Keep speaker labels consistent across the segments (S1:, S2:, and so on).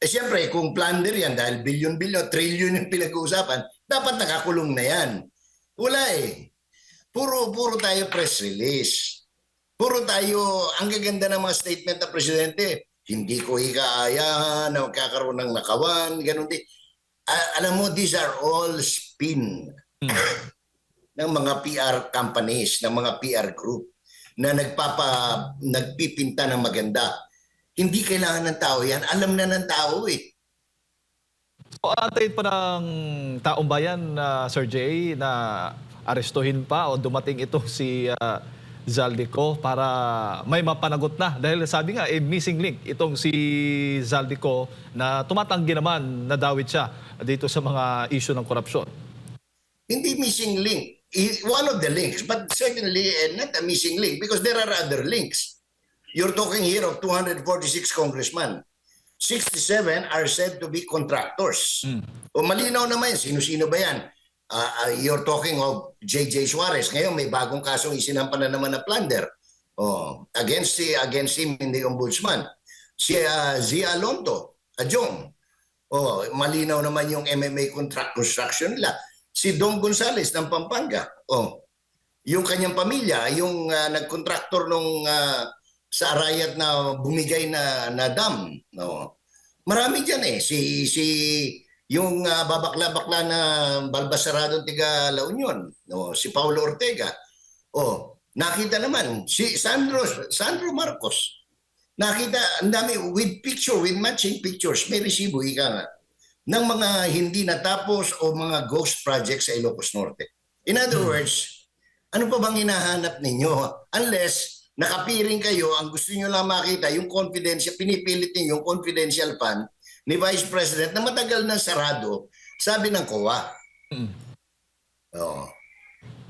S1: Eh siyempre, kung plunder yan dahil bilyon-bilyon, trillion yung pinag-uusapan, dapat nakakulong na yan. Wala eh. Puro, puro tayo press release. Puro tayo, ang gaganda ng mga statement ng presidente, hindi ko ikaayahan na magkakaroon ng nakawan, ganun din. A- alam mo, these are all spin ng mga PR companies, ng mga PR group na nagpapa nagpipinta ng maganda. Hindi kailangan ng tao yan. Alam na ng tao eh.
S2: O antayin pa ng taong bayan, na Sir Jay, na arestuhin pa o dumating ito si ah, Zaldico para may mapanagot na. Dahil sabi nga, eh, missing link itong si Zaldico na tumatanggi naman na dawit siya dito sa mga issue ng korupsyon.
S1: Hindi missing link. One of the links, but certainly eh, not a missing link because there are other links. You're talking here of 246 congressmen. 67 are said to be contractors. O malinaw naman, sino-sino ba yan? Ah, ah, you're talking of J.J. Suarez. Ngayon may bagong kasong isinampan na naman na plunder. Oh, against si against him in the ombudsman. Si ah, Zia Alonto, Ajong. Oh, malinaw naman yung MMA contract construction nila. Si Don Gonzales ng Pampanga. Oh. Yung kanyang pamilya, yung ah, nagkontraktor nung ah, sa Arayat na bumigay na na dam, no. Marami diyan eh si si yung ah, babakla-bakla na Balbasarado tiga La Union, no, si Paulo Ortega. Oh, nakita naman si Sandro Sandro Marcos. Nakita ang dami with picture, with matching pictures, may resibo ika nga ng mga hindi natapos o mga ghost projects sa Ilocos Norte. In other words, ano pa bang hinahanap ninyo? Unless nakapiring kayo, ang gusto niyo lang makita, yung confidential, pinipilit ninyo yung confidential fund ni Vice President na matagal na sarado, sabi ng COA. Oo.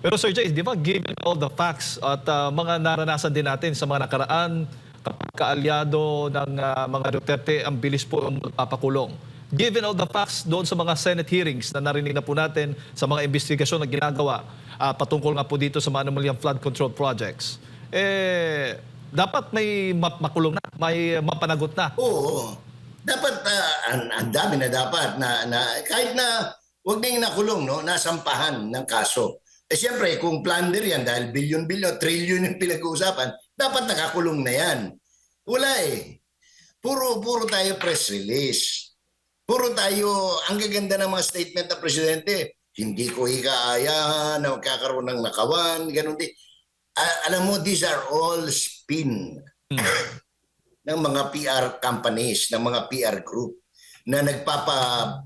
S2: Pero Sir Jay, di ba given all the facts at ah, mga naranasan din natin sa mga nakaraan kapag kaalyado ng ah, mga Duterte, ang bilis po ang magpapakulong. Given all the facts doon sa mga Senate hearings na narinig na po natin sa mga investigasyon na ginagawa ah, patungkol nga po dito sa mga anomalyang flood control projects, eh, dapat may makulong na, may mapanagot na.
S1: Oo. Dapat, ah, ang, ang dami na dapat na, na kahit na huwag na nakulong, no? nasampahan ng kaso. Eh siyempre, kung plunder yan dahil bilyon-bilyon, trillion yung pinag-uusapan, dapat nakakulong na yan. Wala eh. Puro, puro tayo press release. Puro tayo, ang gaganda ng mga statement ng presidente, hindi ko ikaayahan na magkakaroon ng nakawan, ganun din. Ah, alam mo, these are all spin ng mga PR companies, ng mga PR group na nagpapa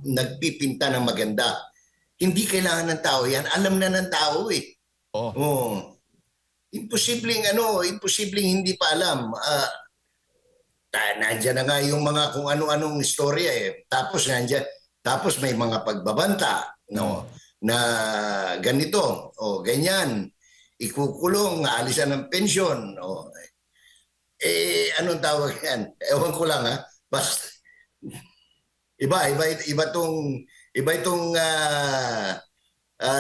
S1: nagpipinta ng maganda. Hindi kailangan ng tao 'yan. Alam na ng tao eh.
S2: Oo.
S1: Oh. Imposibleng ano, imposibleng hindi pa alam. Ta, nandiyan na nga yung mga kung ano-anong istorya eh. Tapos nandiyan, tapos may mga pagbabanta, no? Na ganito, o ganyan, ikukulong, aalisan ng pensyon, o eh, anong tawag yan? Ewan ko lang ha. Basta, iba, iba, iba tong, iba itong, ah,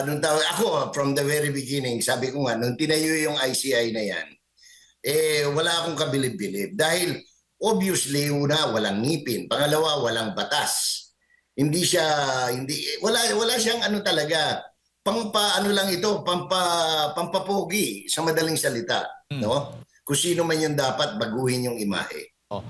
S1: anong tawag, ako from the very beginning, sabi ko nga, nung tinayo yung ICI na yan, eh, wala akong kabilib-bilib. Dahil, obviously, una, walang ngipin. Pangalawa, walang batas. Hindi siya, hindi, wala, wala siyang ano talaga, pampa, ano lang ito, pampa, pampapogi, sa madaling salita. No? Kung sino man yung dapat baguhin yung imahe.
S2: Oh.